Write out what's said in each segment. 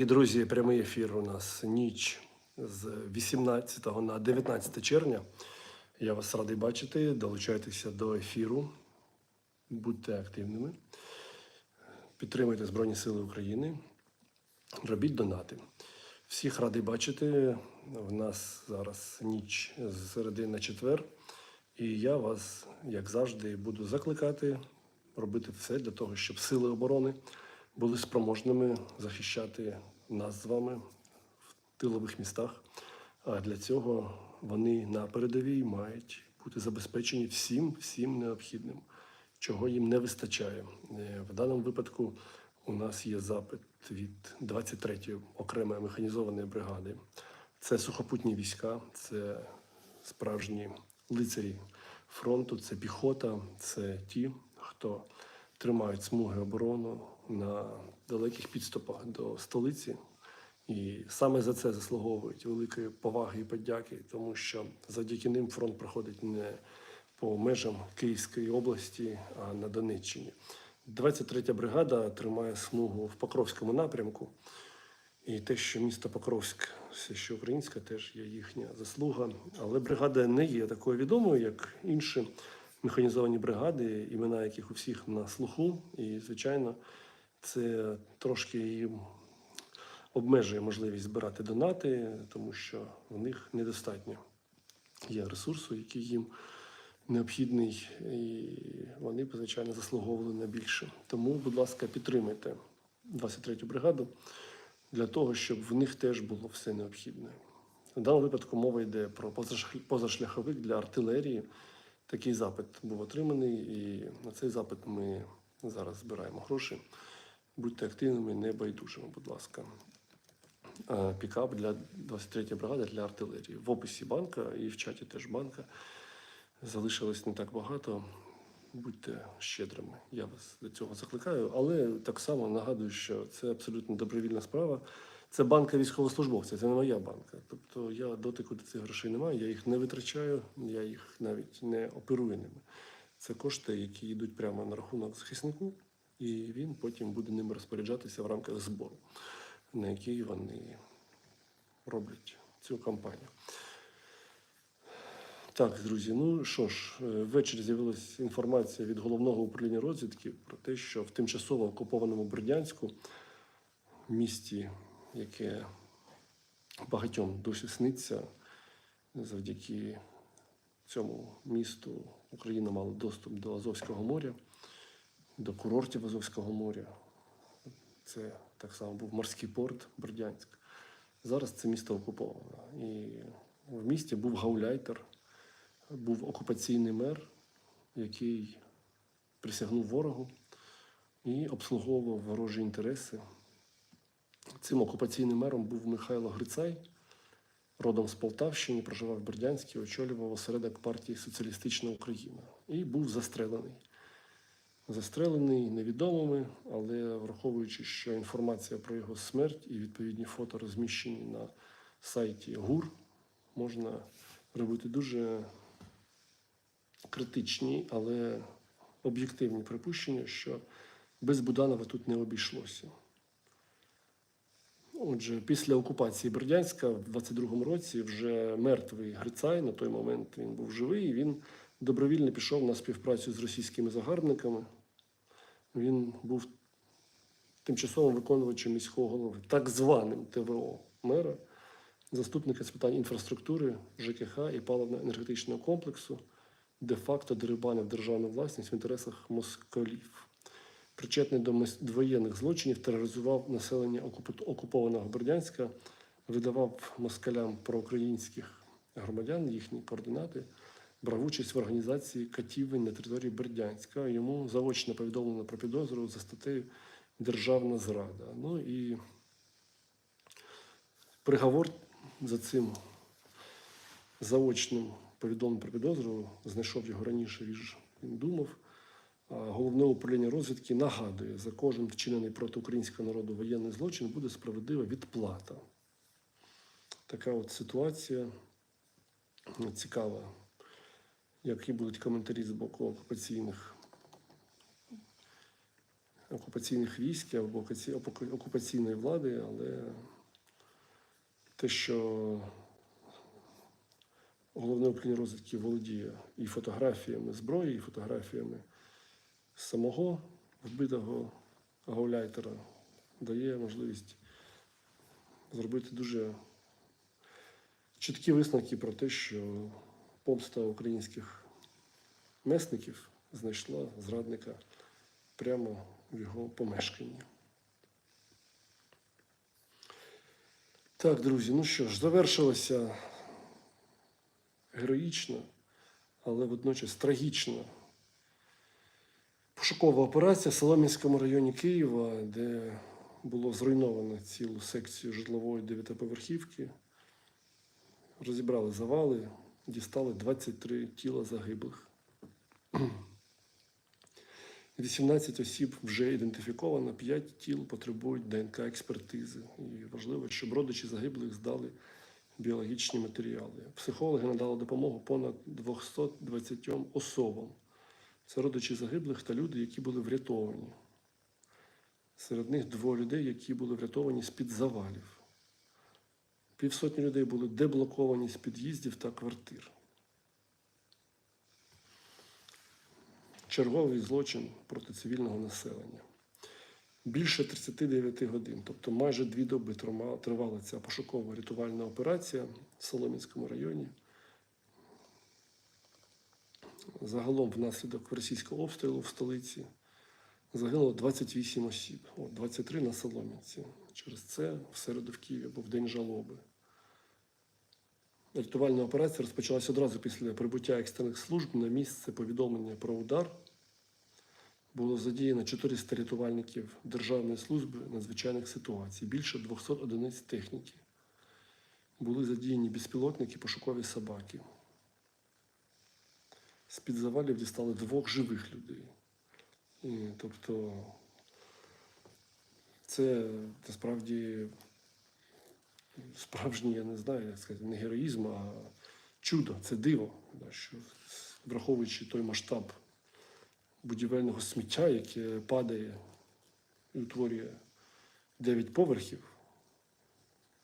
І, друзі, прямий ефір у нас ніч з 18 на 19 червня. Я вас радий бачити. Долучайтеся до ефіру, будьте активними, підтримуйте Збройні Сили України, робіть донати. Всіх радий бачити. В нас зараз ніч з середи на четвер. І я вас, як завжди, буду закликати робити все для того, щоб сили оборони були спроможними захищати нас з вами в тилових містах. А для цього вони на передовій мають бути забезпечені всім, всім необхідним, чого їм не вистачає. Е, В даному випадку у нас є запит від 23-ї окремої механізованої бригади. Це сухопутні війська, це справжні лицарі фронту, це піхота, це ті, хто тримають смуги оборону на далеких підступах до столиці. І саме за це заслуговують великої поваги і подяки, тому що завдяки ним фронт проходить не по межам Київської області, а на Донеччині. 23-я бригада тримає смугу в Покровському напрямку. І те, що місто Покровськ, все що українське, теж є їхня заслуга. Але бригада не є такою відомою, як інші механізовані бригади, імена яких у всіх на слуху. І, звичайно, це трошки їм обмежує можливість збирати донати, тому що в них недостатньо є ресурсу, який їм необхідний, і вони звичайно, заслуговували на більше. Тому, будь ласка, підтримайте 23-ю бригаду для того, щоб в них теж було все необхідне. В даному випадку мова йде про позаш- позашляховик для артилерії. Такий запит був отриманий, і на цей запит ми зараз збираємо гроші. Будьте активними, не байдужими, будь ласка. Е, Пікап для 23-ї бригади для артилерії. В описі банка і в чаті теж банка залишилось не так багато. Будьте щедрими. Я вас до цього закликаю, але так само нагадую, що це абсолютно добровільна справа. Це банка військовослужбовця, це не моя банка. Тобто я дотику до цих грошей не маю, я їх не витрачаю, я їх навіть не оперую ними. Це кошти, які йдуть прямо на рахунок захиснику, і він потім буде ними розпоряджатися в рамках збору, на який вони роблять цю кампанію. Так, друзі, ну що ж, е, ввечері з'явилася інформація від головного управління розвідки про те, що в тимчасово окупованому Бердянську, місті, яке багатьом досі сниться, завдяки цьому місту Україна мала доступ до Азовського моря, до курортів Азовського моря. Це так само був морський порт Бердянськ. Зараз це місто окуповано. І в місті був гауляйтер, був окупаційний мер, який присягнув ворогу і обслуговував ворожі інтереси. Цим окупаційним мером був Михайло Грицай, родом з Полтавщини, проживав в Бердянській, очолював осередок партії Соціалістична Україна і був застрелений. Застрелений невідомими, але враховуючи, що інформація про його смерть і відповідні фото розміщені на сайті ГУР, можна робити дуже критичні, але об'єктивні припущення, що без Буданова тут не обійшлося. Отже, після окупації Бердянська в 22-му році вже мертвий Грицай, на той момент він був живий, і він добровільно пішов на співпрацю з російськими загарбниками. Він був тимчасовим виконувачем міського голови, так званим ТВО мера, заступника з питань інфраструктури, ЖКХ і паливно-енергетичного комплексу, де-факто дерибанив державну власність в інтересах москалів. Причетний до воєнних злочинів, тероризував населення окупованого Бердянська, видавав москалям проукраїнських громадян їхні координати, брав участь в організації катівень на території Бердянська. Йому заочно повідомлено про підозру за статтею Державна зрада. Ну і приговор за цим заочним повідомленням про підозру знайшов його раніше, ніж він думав. Головне управління розвідки нагадує, за кожен вчинений проти українського народу воєнний злочин буде справедлива відплата. Така от ситуація цікава, які будуть коментарі з боку окупаційних окупаційних військ або окупаційної влади, але те, що головне управління розвідки володіє і фотографіями зброї, і фотографіями самого вбитого гауляйтера, дає можливість зробити дуже чіткі висновки про те, що помста українських месників знайшла зрадника прямо в його помешканні. Так, друзі, ну що ж, завершилася героїчна, але водночас трагічна пошукова операція в Солом'янському районі Києва, де було зруйновано цілу секцію житлової дев'ятиповерхівки. Розібрали завали, дістали 23 тіла загиблих. 18 осіб вже ідентифіковано, 5 тіл потребують ДНК експертизи. І важливо, щоб родичі загиблих здали біологічні матеріали. Психологи надали допомогу понад 220 особам. Це родичі загиблих та люди, які були врятовані. Серед них двоє людей, які були врятовані з-під завалів. Півсотні людей були деблоковані з під'їздів та квартир. Черговий злочин проти цивільного населення. Більше 39 годин, тобто майже дві доби тривала ця пошукова рятувальна операція в Солом'янському районі. Загалом, внаслідок російського обстрілу в столиці загинуло 28 осіб, О, 23 на Солом'янці. Через це в середу в Києві був день жалоби. Рятувальна операція розпочалася одразу після прибуття екстрених служб на місце повідомлення про удар. Було задіяно 400 рятувальників Державної служби надзвичайних ситуацій, більше 200 одиниць техніки. Були задіяні безпілотники, пошукові собаки. З-під завалів дістали двох живих людей. І, тобто, це насправді справжній, я не знаю, як сказати, не героїзм, а чудо, це диво, що враховуючи той масштаб будівельного сміття, яке падає і утворює 9 поверхів,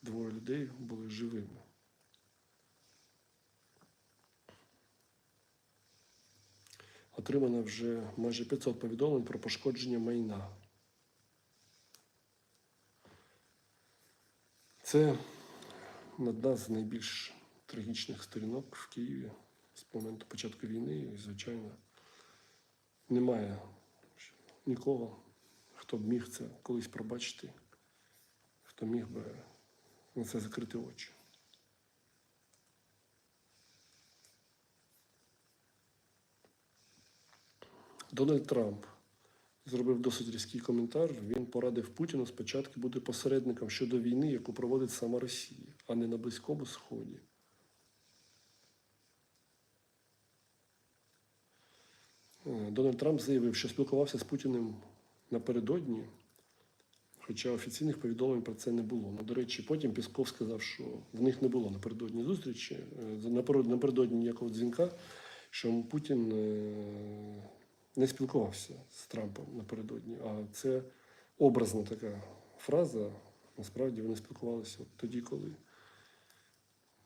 двоє людей були живими. Отримано вже майже 500 повідомлень про пошкодження майна. Це одна з найбільш трагічних сторінок в Києві з моменту початку війни. І, звичайно, немає нікого, хто б міг це колись пробачити, хто міг би на це закрити очі. Дональд Трамп зробив досить різкий коментар. Він порадив Путіну спочатку бути посередником щодо війни, яку проводить сама Росія, а не на Близькому Сході. Е, Дональд Трамп заявив, що спілкувався з Путіним напередодні, хоча офіційних повідомлень про це не було. Ну, до речі, потім Пісков сказав, що в них не було напередодні зустрічі, е, наперед- напередодні ніякого дзвінка, що Путін е, не спілкувався з Трампом напередодні. А це образна така фраза. Насправді вони спілкувалися тоді, коли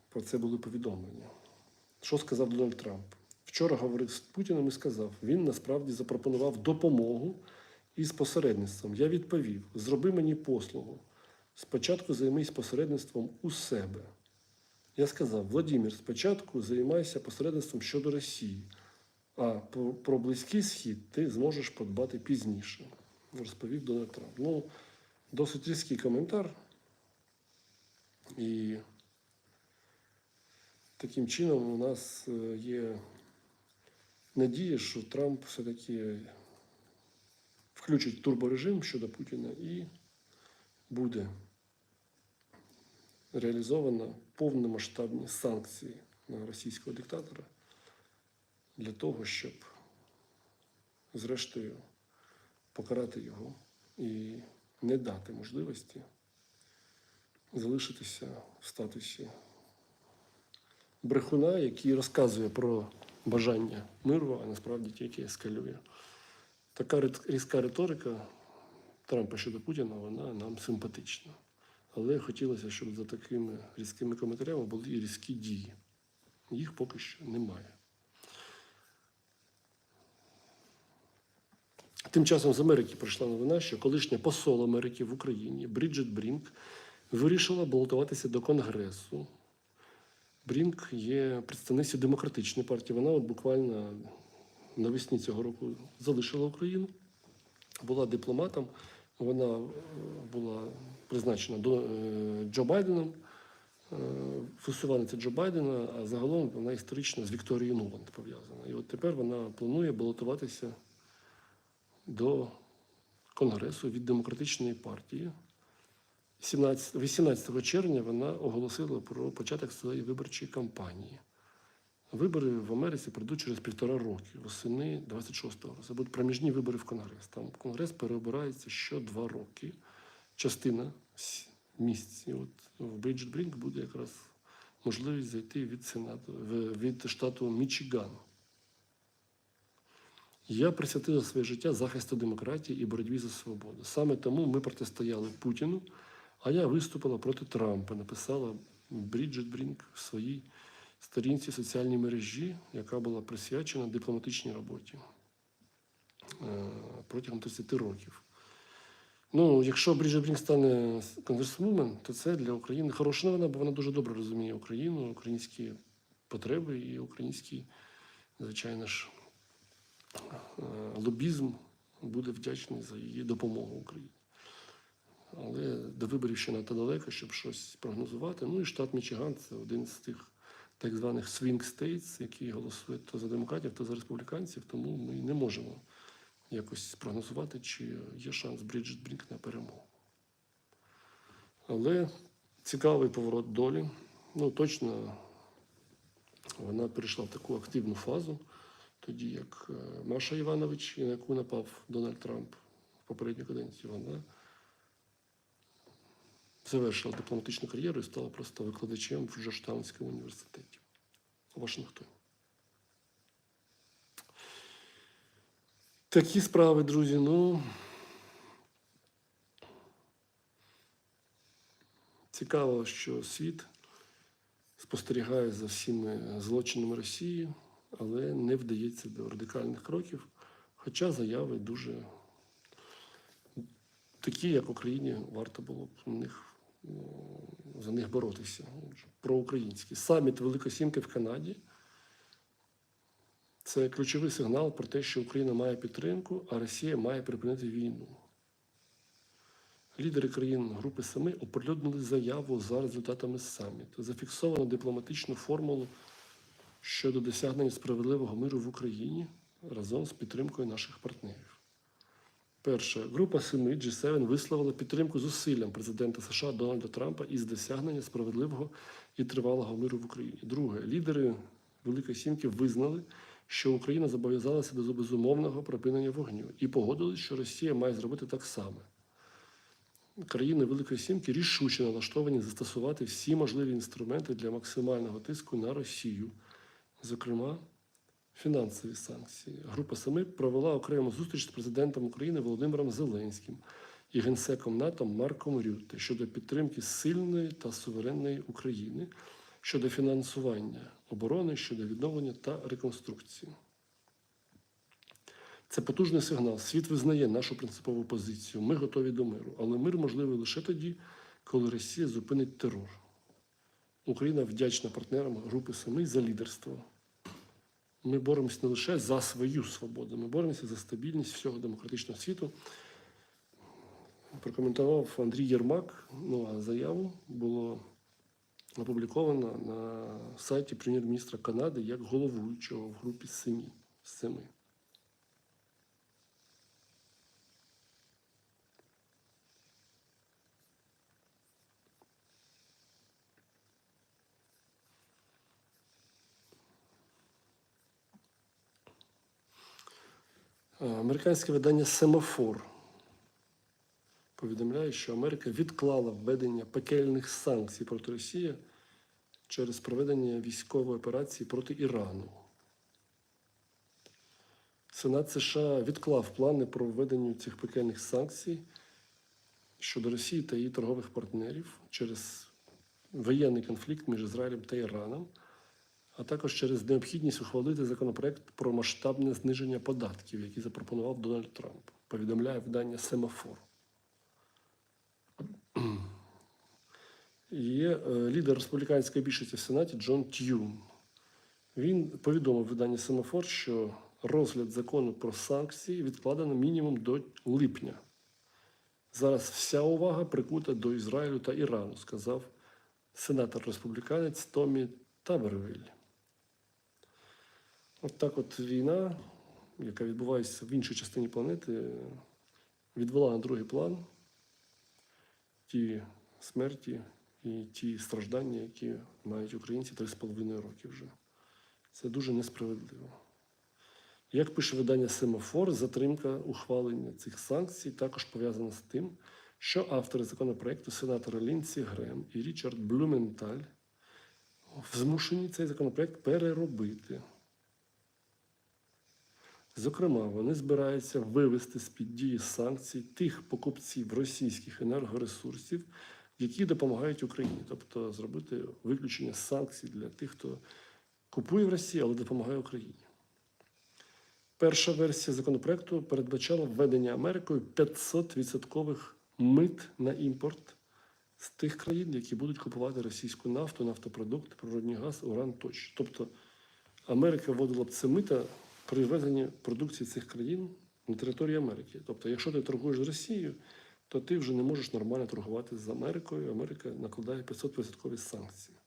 про це були повідомлення. Що сказав Дональд Трамп? Вчора говорив з Путіним і сказав, він насправді запропонував допомогу із посередництвом. Я відповів: зроби мені послугу. Спочатку займись посередництвом у себе. Я сказав: Владимир, спочатку займайся посередництвом щодо Росії, а про, про Близький Схід ти зможеш подбати пізніше, розповів Дональд Трамп. Ну, досить різкий коментар. І таким чином у нас е, є надія, що Трамп все-таки включить турборежим щодо Путіна і буде реалізовано повномасштабні санкції на російського диктатора для того, щоб зрештою покарати його і не дати можливості залишитися в статусі брехуна, який розказує про бажання миру, а насправді тільки ескалює. Така різка риторика Трампа щодо Путіна, вона нам симпатична. Але хотілося, щоб за такими різкими коментарями були і різкі дії. Їх поки що немає. Тим часом з Америки прийшла новина, що колишня посол Америки в Україні Бріджит Брінк вирішила балотуватися до Конгресу. Брінк є представницею демократичної партії. Вона от буквально навесні цього року залишила Україну, була дипломатом. Вона е, була призначена до е, Джо Байденом, е, висуванниця Джо Байдена, а загалом вона історично з Вікторією Нуланд пов'язана. І от тепер вона планує балотуватися до Конгресу від демократичної партії. 17, 18 червня вона оголосила про початок своєї виборчої кампанії. Вибори в Америці прийдуть через півтора роки, восени 26-го року. Це будуть проміжні вибори в Конгрес. Там Конгрес переобирається що два роки. Частина місць. І от в Бейджет Брінк буде якраз можливість зайти від Сенату, від штату Мічиган. Я присвятила своє життя захисту демократії і боротьбі за свободу. Саме тому ми протистояли Путіну, а я виступила проти Трампа, написала Бріджит Брінк в своїй сторінці соціальній мережі, яка була присвячена дипломатичній роботі е, протягом 30 років. Ну, якщо Бріджит Брінк стане конгресвумен, то це для України хороша новина, бо вона дуже добре розуміє Україну, українські потреби і український, звичайно ж, лобізм буде вдячний за її допомогу Україні. Але до виборів ще надто далеко, щоб щось прогнозувати. Ну і штат Мічиган це один з тих так званих swing states, які голосують то за демократів, то за республіканців, тому ми не можемо якось спрогнозувати, чи є шанс Бріджит Брінк на перемогу. Але цікавий поворот долі. Ну, точно вона перейшла в таку активну фазу, тоді як е, Маша Іванович, на яку напав Дональд Трамп в попередній каденції, вона завершила дипломатичну кар'єру і стала просто викладачем в Джорджтаунському університеті у Вашингтоні. Такі справи, друзі. Ну цікаво, що світ спостерігає за всіми злочинами Росії, але не вдається до радикальних кроків. Хоча заяви дуже такі, як Україні, варто було б них, ну, за них боротися. Проукраїнські. Саміт Великої Сімки в Канаді. Це ключовий сигнал про те, що Україна має підтримку, а Росія має припинити війну. Лідери країн Групи Семи оприлюднили заяву за результатами саміту. Зафіксовано дипломатичну формулу щодо досягнення справедливого миру в Україні разом з підтримкою наших партнерів. Перше, група Семи G7 висловила підтримку зусиллям президента США Дональда Трампа із досягнення справедливого і тривалого миру в Україні. Друге, лідери Великої Сімки визнали, що Україна зобов'язалася до безумовного припинення вогню і погодились, що Росія має зробити так само. Країни Великої Сімки рішуче налаштовані застосувати всі можливі інструменти для максимального тиску на Росію, зокрема фінансові санкції. Група Семи провела окрему зустріч з президентом України Володимиром Зеленським і генсеком НАТО Марком Рютте щодо підтримки сильної та суверенної України, щодо фінансування оборони, щодо відновлення та реконструкції. Це потужний сигнал. Світ визнає нашу принципову позицію. Ми готові до миру. Але мир можливий лише тоді, коли Росія зупинить терор. Україна вдячна партнерам Групи Семи за лідерство. Ми боремося не лише за свою свободу, ми боремося за стабільність всього демократичного світу. Прокоментував Андрій Єрмак. Ну а заяву було опубліковано на сайті прем'єр-міністра Канади як головуючого в групі Семі. семи. Американське видання Семафор повідомляє, що Америка відклала введення пекельних санкцій проти Росії через проведення військової операції проти Ірану. Сенат США відклав плани про введення цих пекельних санкцій щодо Росії та її торгових партнерів через воєнний конфлікт між Ізраїлем та Іраном, а також через необхідність ухвалити законопроект про масштабне зниження податків, який запропонував Дональд Трамп, повідомляє видання Семафор. Є е, лідер республіканської більшості в Сенаті Джон Тюн. Він повідомив виданню Семафор, що розгляд закону про санкції відкладено мінімум до липня. Зараз вся увага прикута до Ізраїлю та Ірану, сказав сенатор республіканець Томі Табервіль. От так от війна, яка відбувається в іншій частині планети, відвела на другий план ті смерті і ті страждання, які мають українці 3,5 роки вже. Це дуже несправедливо. Як пише видання Семафор, затримка ухвалення цих санкцій також пов'язана з тим, що автори законопроекту сенатори Лінсі Грем і Річард Блюменталь змушені цей законопроект переробити. Зокрема, вони збираються вивести з-під дії санкцій тих покупців російських енергоресурсів, які допомагають Україні, тобто зробити виключення санкцій для тих, хто купує в Росії, але допомагає Україні. Перша версія законопроекту передбачала введення Америкою 500% мит на імпорт з тих країн, які будуть купувати російську нафту, нафтопродукти, природний газ, уран тощо. Тобто Америка вводила б це мита при ввезенні продукції цих країн на території Америки. Тобто, якщо ти торгуєш з Росією, то ти вже не можеш нормально торгувати з Америкою. Америка накладає 500% санкції.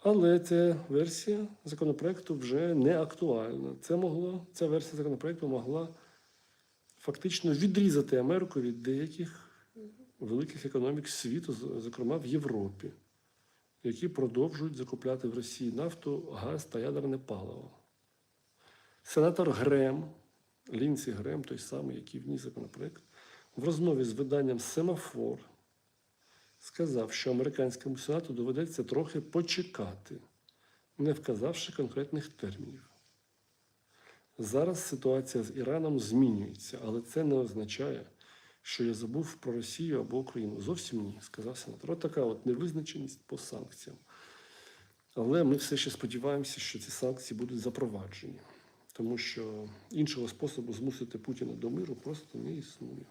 Але ця версія законопроекту вже не актуальна. Це могло, ця версія законопроекту могла фактично відрізати Америку від деяких великих економік світу, зокрема в Європі, які продовжують закупляти в Росії нафту, газ та ядерне паливо. Сенатор Грем, Лінсі Грем, той самий, який вніс законопроект, в розмові з виданням Семафор сказав, що американському сенату доведеться трохи почекати, не вказавши конкретних термінів. Зараз ситуація з Іраном змінюється, але це не означає, що я забув про Росію або Україну. Зовсім ні, сказав сенатор. От така от невизначеність по санкціям. Але ми все ще сподіваємося, що ці санкції будуть запроваджені, тому що іншого способу змусити Путіна до миру просто не існує.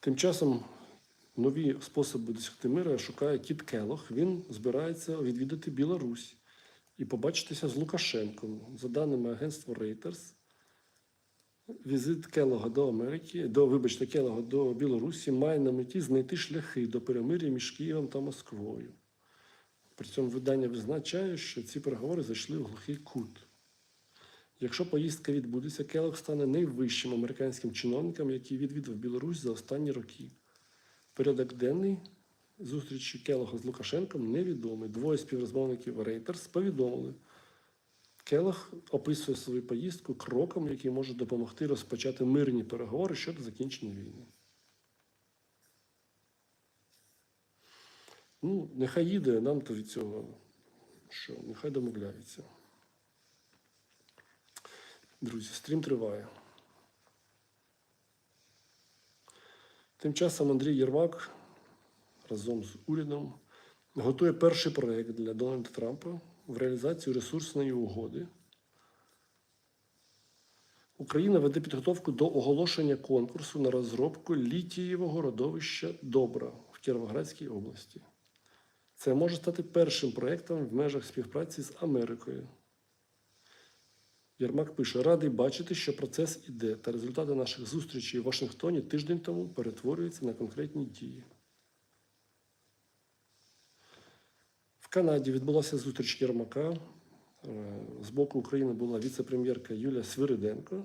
Тим часом нові способи досягти миру шукає Кіт Келох. Він збирається відвідати Білорусь і побачитися з Лукашенком. За даними агентства Reuters, візит Келога до Америки, до, вибачте, Келога до Білорусі має на меті знайти шляхи до перемир'я між Києвом та Москвою. При цьому видання визначає, що ці переговори зайшли в глухий кут. Якщо поїздка відбудеться, Келог стане найвищим американським чиновником, який відвідав Білорусь за останні роки. Порядок денний зустрічі Келога з Лукашенком невідомий. Двоє співрозмовників Reuters повідомили. Келог описує свою поїздку кроком, який може допомогти розпочати мирні переговори щодо закінчення війни. Ну, нехай їде, нам то від цього що, нехай домовляється. Друзі, стрім триває. Тим часом Андрій Єрмак разом з урядом готує перший проєкт для Дональда Трампа в реалізацію ресурсної угоди. Україна веде підготовку до оголошення конкурсу на розробку літієвого родовища Добра в Кіровоградській області. Це може стати першим проєктом в межах співпраці з Америкою. Єрмак пише: радий бачити, що процес іде, та результати наших зустрічей в Вашингтоні тиждень тому перетворюються на конкретні дії. Канаді відбулася зустріч Єрмака. Е, З боку України була віце-прем'єрка Юлія Свириденко.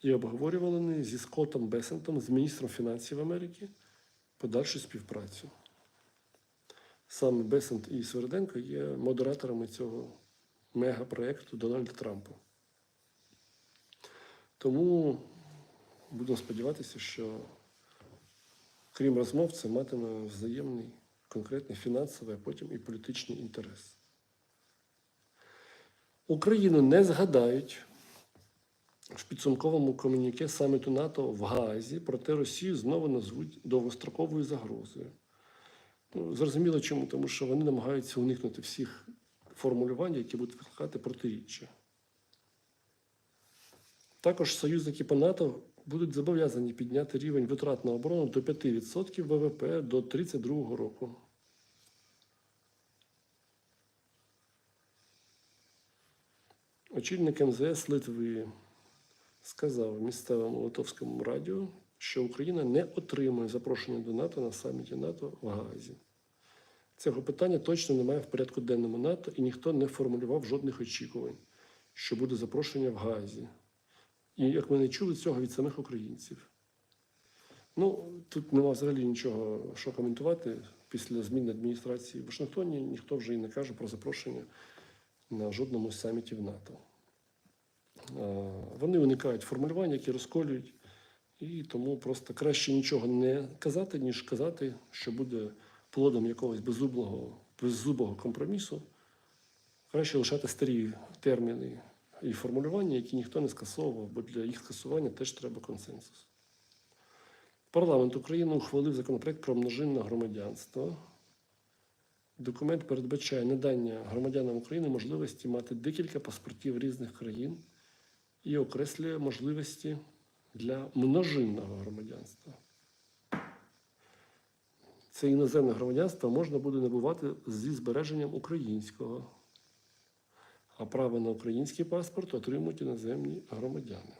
І обговорювали вони зі Скоттом Бесентом, з міністром фінансів Америки, подальшу співпрацю. Саме Бесент і Свириденко є модераторами цього мегапроєкту Дональда Трампа. Тому будемо сподіватися, що крім розмов, це матиме взаємний конкретний фінансовий, а потім і політичний інтерес. Україну не згадають в підсумковому комуніке саміту НАТО в Гаазі, проте Росію знову назвуть довгостроковою загрозою. Ну, зрозуміло чому, тому що вони намагаються уникнути всіх формулювань, які будуть викликати протиріччя. Також союзники по НАТО будуть зобов'язані підняти рівень витрат на оборону до 5% ВВП до 2032 року. Очільник МЗС Литви сказав місцевому литовському радіо, що Україна не отримує запрошення до НАТО на саміті НАТО в Гаазі. Цього питання точно немає в порядку денному НАТО, і ніхто не формулював жодних очікувань, що буде запрошення в Гаазі. І як ми не чули цього від самих українців. Ну, тут нема взагалі нічого, що коментувати. Після зміни адміністрації в Вашингтоні ніхто вже і не каже про запрошення на жодному з самітів НАТО. А, Вони уникають формулювань, які розколюють, і тому просто краще нічого не казати, ніж казати, що буде плодом якогось беззубого, беззубого компромісу. Краще лишати старі терміни і формулювання, які ніхто не скасовував, бо для їх скасування теж треба консенсус. Парламент України ухвалив законопроект про множинне громадянство. Документ передбачає надання громадянам України можливості мати декілька паспортів різних країн і окреслює можливості для множинного громадянства. Це іноземне громадянство можна буде набувати зі збереженням українського, а право на український паспорт отримують іноземні громадяни.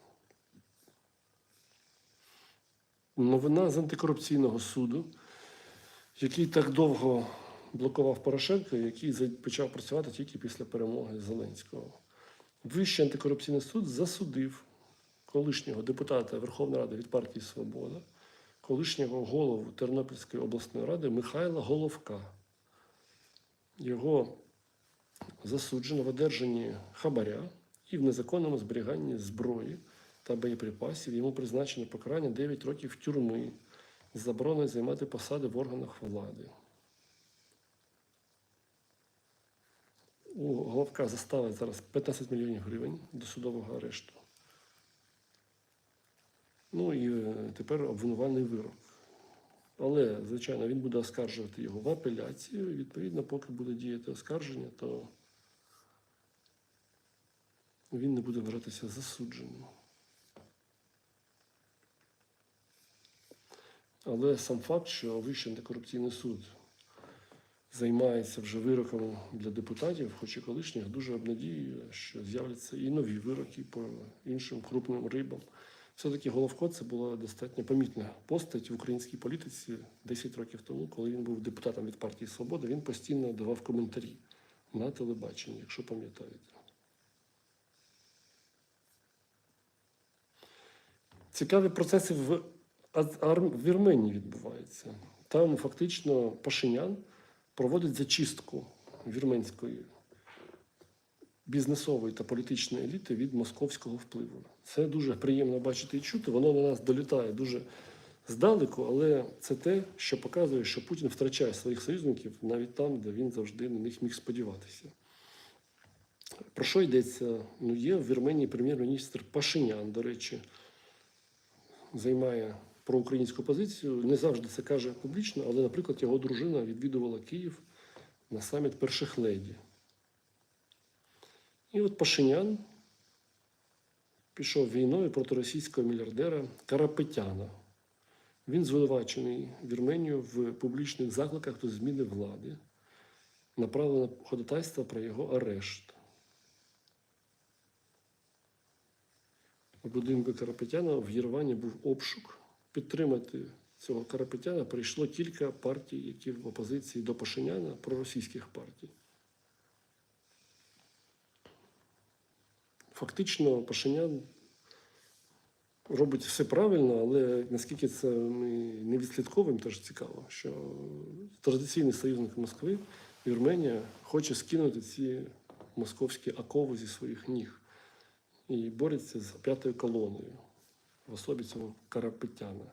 Новина з антикорупційного суду, який так довго блокував Порошенка, який почав працювати тільки після перемоги Зеленського. Вищий антикорупційний суд засудив колишнього депутата Верховної Ради від партії Свобода, колишнього голову Тернопільської обласної ради Михайла Головка. Його засуджено в одержанні хабаря і в незаконному зберіганні зброї та боєприпасів. Йому призначено покарання 9 років тюрми з забороною займати посади в органах влади. У Головка застава зараз 15 мільйонів гривень до судового арешту. Ну і е, тепер обвинувальний вирок. Але, звичайно, він буде оскаржувати його в апеляцію. І, відповідно, поки буде діяти оскарження, то він не буде вважатися засудженим. Але сам факт, що Вищий антикорупційний суд займається вже вироками для депутатів, хоч і колишніх, дуже обнадіює, що з'являться і нові вироки по іншим крупним рибам. Все-таки Головко це була достатньо помітна постать в українській політиці 10 років тому, коли він був депутатом від партії Свобода, він постійно давав коментарі на телебаченні, якщо пам'ятаєте. Цікаві процеси в в Вірменії відбуваються. Там фактично Пашинян проводить зачистку вірменської бізнесової та політичної еліти від московського впливу. Це дуже приємно бачити і чути. Воно на нас долітає дуже здалеку, але це те, що показує, що Путін втрачає своїх союзників навіть там, де він завжди на них міг сподіватися. Про що йдеться? Ну, є в Вірменії прем'єр-міністр Пашинян, до речі, займає проукраїнську позицію. Не завжди це каже публічно, але, наприклад, його дружина відвідувала Київ на саміт перших леді. І от Пашинян пішов війною проти російського мільярдера Карапетяна. Він звинувачений Вірменію в публічних закликах до зміни влади, направлено ходатайство про його арешт. У будинку Карапетяна в Єревані був обшук. Підтримати цього Карапетяна прийшло кілька партій, які в опозиції до Пашиняна, проросійських партій. Фактично, Пашинян робить все правильно, але наскільки це не відслідковуємо, теж цікаво, що традиційний союзник Москви, Вірменія, хоче скинути ці московські окови зі своїх ніг і бореться з п'ятою колоною в особі цього Карапетяна.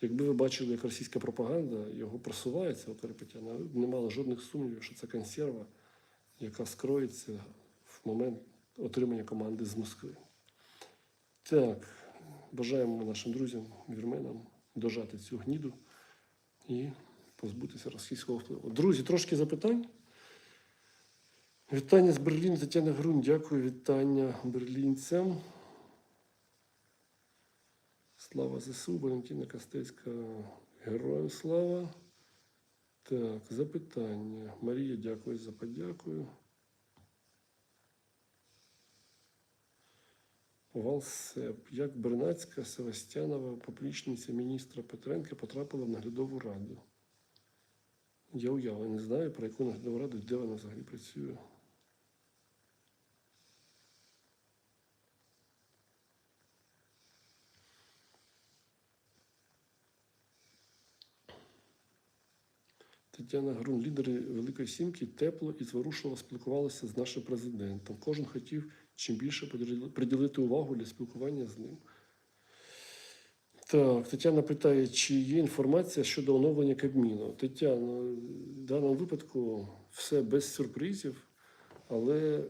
Якби ви бачили, як російська пропаганда його просуває, цього Карапетяна, ви б не мали жодних сумнівів, що це консерва, яка скроється в момент отримання команди з Москви. Так, бажаємо нашим друзям, вірменам дожати цю гніду і позбутися російського впливу. Друзі, трошки запитань. Вітання з Берліну, Тетяна Грунь. Дякую, вітання берлінцям. Слава ЗСУ, Валентина Костецька. Героям слава. Так, запитання. Марія, дякую за подякую. Валсеп. Як Бернацька Севастянова, поплічниця міністра Петренка, потрапила в наглядову раду? Я уяви не знаю, про яку наглядову раду, де вона взагалі працює. Тетяна Грун, лідери Великої Сімки, тепло і зворушливо спілкувалися з нашим президентом. Кожен хотів чим більше приділити увагу для спілкування з ним. Так, Тетяна питає, чи є інформація щодо оновлення Кабміну. Тетяна, в даному випадку все без сюрпризів, але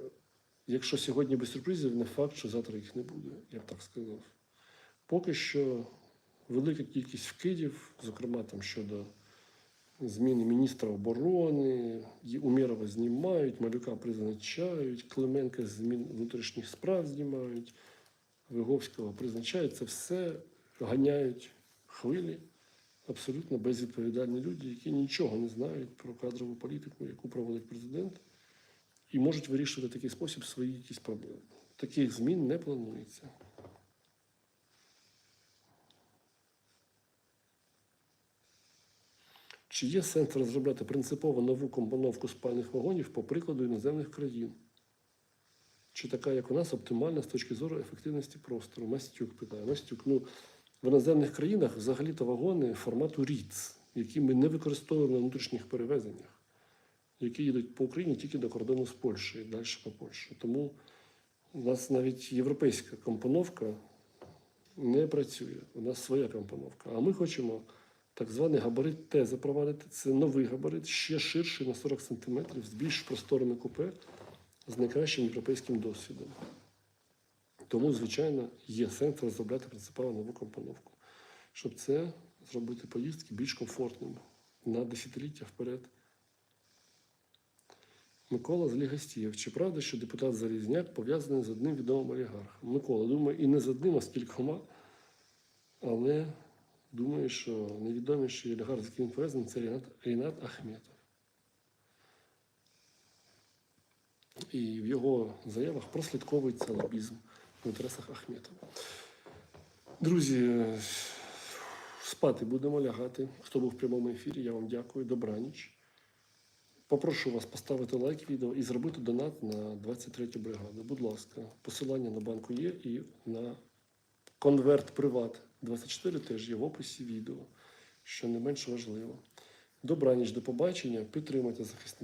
якщо сьогодні без сюрпризів, не факт, що завтра їх не буде, я б так сказав. Поки що велика кількість вкидів, зокрема там щодо зміни міністра оборони, Умєрова знімають, Малюка призначають, Клименка з Мін- внутрішніх справ знімають, Виговського призначають. Це все ганяють хвилі, абсолютно безвідповідальні люди, які нічого не знають про кадрову політику, яку проводить президент, і можуть вирішувати в такий спосіб свої якісь проблеми. Таких змін не планується. Чи є сенс розробляти принципово нову компоновку спальних вагонів по прикладу іноземних країн? Чи така, як у нас, оптимальна з точки зору ефективності простору? Мастюк питає. Мастюк, ну в іноземних країнах взагалі-то вагони формату РІЦ, які ми не використовуємо на внутрішніх перевезеннях, які їдуть по Україні тільки до кордону з Польщею, далі по Польщі. Тому у нас навіть європейська компоновка не працює. У нас своя компоновка. А ми хочемо так званий габарит Т запровадити. Це новий габарит, ще ширший на 40 см, з більш просторими купе, з найкращим європейським досвідом. Тому, звичайно, є сенс розробляти принципово нову компоновку, щоб це зробити поїздки більш комфортними на десятиліття вперед. Микола Злігастієв. Чи правда, що депутат Залізняк пов'язаний з одним відомим олігархом? Микола, думаю, і не з одним, а з кількома. Але думаю, що найвідоміший олігарх, з яким пов'язаний, це Рінат, Рінат Ахметов. І в його заявах прослідковується лобізм в інтересах Ахметова. Друзі, спати будемо лягати. Хто був в прямому ефірі, я вам дякую. Добраніч. Попрошу вас поставити лайк відео і зробити донат на 23 бригаду. Будь ласка, посилання на банку є і на конверт Приват 24 теж є в описі відео, що не менш важливо. Добраніч, до побачення. Підтримайте захисників.